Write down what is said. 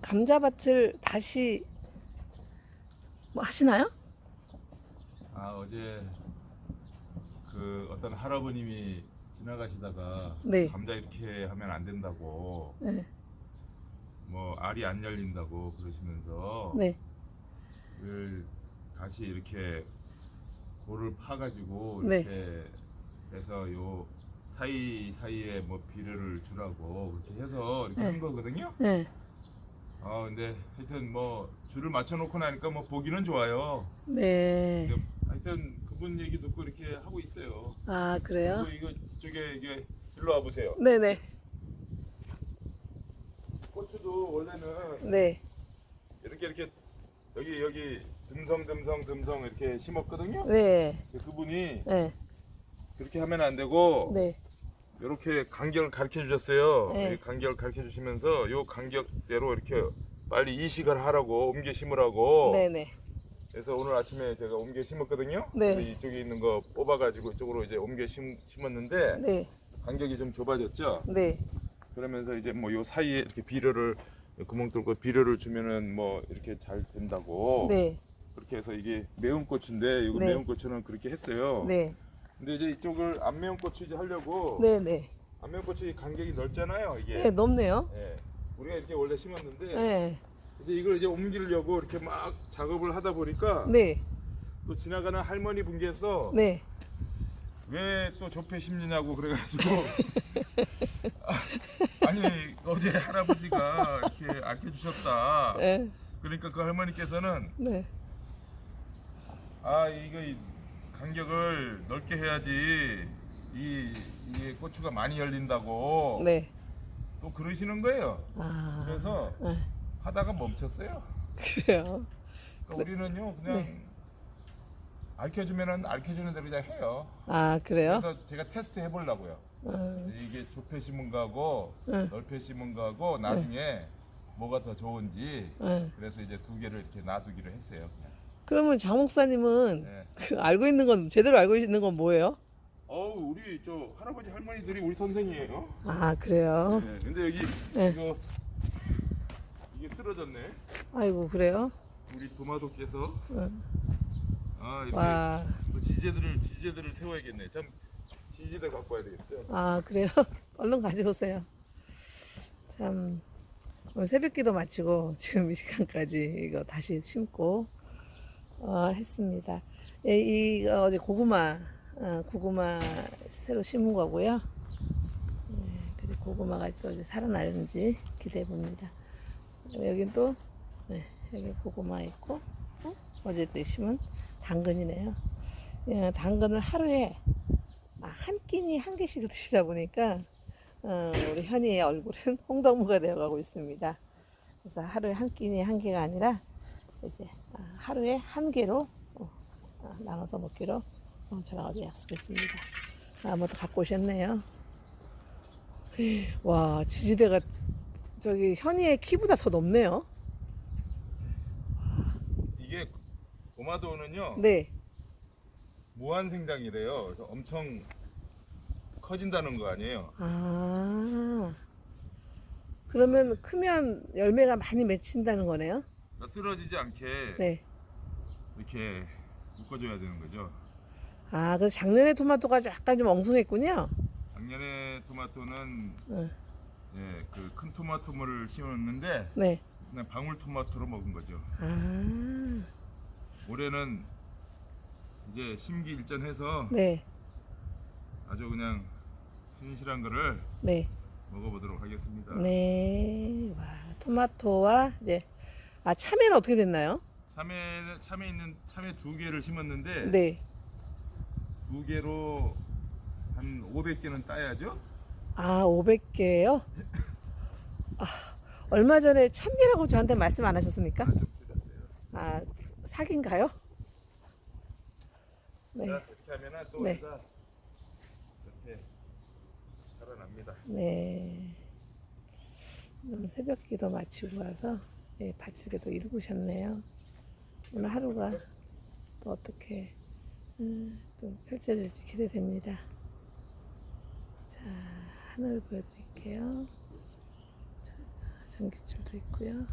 감자밭을 다시 뭐 하시나요? 아 어제 그 어떤 할아버님이 지나가시다가 네. 감자 이렇게 하면 안 된다고 네. 뭐 알이 안 열린다고 그러시면서 네. 을 다시 이렇게 골을 파가지고 네. 이렇게 해서 요 사이 사이에 뭐 비료를 주라고 그렇게 해서 이렇게 네. 한 거거든요. 네. 아 근데 하여튼 뭐 줄을 맞춰놓고 나니까 뭐 보기는 좋아요. 네. 근데 하여튼 그분 얘기 듣고 이렇게 하고 있어요. 아, 그래요? 그리고 이거 저게 이게 일로 와 보세요. 네네. 고추도 원래는 네. 이렇게 이렇게 여기 여기 듬성 듬성 듬성 이렇게 심었거든요. 네. 그분이 네. 그렇게 하면 안 되고 네. 이렇게 간격을 가르쳐 주셨어요. 네. 이 간격을 가르쳐 주시면서 요 간격대로 이렇게 빨리 이식을 하라고 옮겨 심으라고. 네네. 그래서 오늘 아침에 제가 옮겨 심었거든요. 네. 그래서 이쪽에 있는 거 뽑아가지고 이쪽으로 이제 옮겨 심, 심었는데 네. 간격이 좀 좁아졌죠. 네. 그러면서 이제 뭐 요 사이에 이렇게 비료를 구멍 뚫고 비료를 주면은 뭐 이렇게 잘 된다고. 네. 그렇게 해서 이게 매운 고추인데 이거 네. 매운 고추는 그렇게 했어요. 네. 근데 이제 이쪽을 안 매운 고추 이제 하려고 네. 네. 안 매운 고추 이 간격이 넓잖아요. 이게. 네, 높네요. 예. 우리가 이렇게 원래 심었는데 네. 이제 이걸 이제 옮기려고 이렇게 막 작업을 하다 보니까 네. 또 지나가는 할머니 분께서 네. 왜또 좁혀 심느냐고 그래가지고 아, 니 어제 할아버지가 이렇게 아껴주셨다. 네. 그러니까 그 할머니께서는 네. 아 이거 이 간격을 넓게 해야지 이 이게 고추가 많이 열린다고 네. 또 그러시는 거예요. 아. 그래서 네. 하다가 멈췄어요. 그래요. 그러니까 우리는요 그냥 네. 알려주면은 알려주는 대로 그냥 해요. 아, 그래요? 그래서 제가 테스트 해보려고요. 어, 이게 좁혀 심은 거하고 네. 넓혀 심은 거하고 나중에 뭐가 더 좋은지 네. 그래서 이제 두 개를 이렇게 놔두기로 했어요. 그냥. 그러면 장 목사님은 네. 그 알고 있는 건 제대로 알고 있는 건 뭐예요? 어우 우리 저 할아버지 할머니들이 우리 선생이에요. 아, 그래요. 네, 근데 여기 네. 이거 이게 쓰러졌네. 아이고, 그래요? 우리 도마도께서 응. 아 이렇게 와. 그 지제들을 지제들을 세워야겠네. 참 지지대 갖고 와야 되겠어요. 아, 그래요? 얼른 가져오세요. 참, 오늘 새벽기도 마치고 지금 이 시간까지 이거 다시 심고 어, 했습니다. 예, 이 어, 어제 고구마, 어, 고구마 새로 심은 거고요. 네, 그리고 고구마가 또 이제 살아나는지 기대해 봅니다. 여긴 또 네, 여기 고구마 있고 어? 어제 또 심은 당근이네요. 예, 당근을 하루에 아, 한 끼니 한 개씩 드시다 보니까 어, 우리 현이의 얼굴은 홍덕무가 되어가고 있습니다. 그래서 하루에 한 끼니 한 개가 아니라 이제 아, 하루에 한 개로 나눠서 먹기로 어, 저랑 어제 약속했습니다. 아무도 갖고 오셨네요. 와 지지대가 저기 현이의 키보다 더 높네요. 이게 도마도는요 네. 무한 생장이래요. 그래서 엄청 커진다는 거 아니에요. 아 그러면 크면 열매가 많이 맺힌다는 거네요. 쓰러지지 않게 네. 이렇게 묶어줘야 되는 거죠. 아, 그 작년에 토마토가 약간 좀 엉성했군요. 작년에 토마토는 네. 예, 그 큰 토마토를 심었는데 네. 그냥 방울 토마토로 먹은 거죠. 아, 올해는 이제 심기 일전해서 네. 아주 그냥 신실한 거를 네. 먹어보도록 하겠습니다. 네. 와, 토마토와 이제 아, 참외는 어떻게 됐나요? 참외 참외 있는 참외 두 개를 심었는데 네. 두 개로 한 500개는 따야죠. 아, 500개요? 아, 얼마 전에 1000개라고 저한테 말씀 안 하셨습니까? 아, 좀 줄였어요. 아, 사기인가요? 네. 자, 이렇게 하면은 또 네. 얘가 이렇게 살아납니다. 네. 오늘 새벽 기도 마치고 와서 예, 밭을게도 이루셨네요. 오늘 하루가 또 어떻게 음, 또 펼쳐질지 기대됩니다. 자, 하늘 보여드릴게요. 자, 전기줄도 있고요.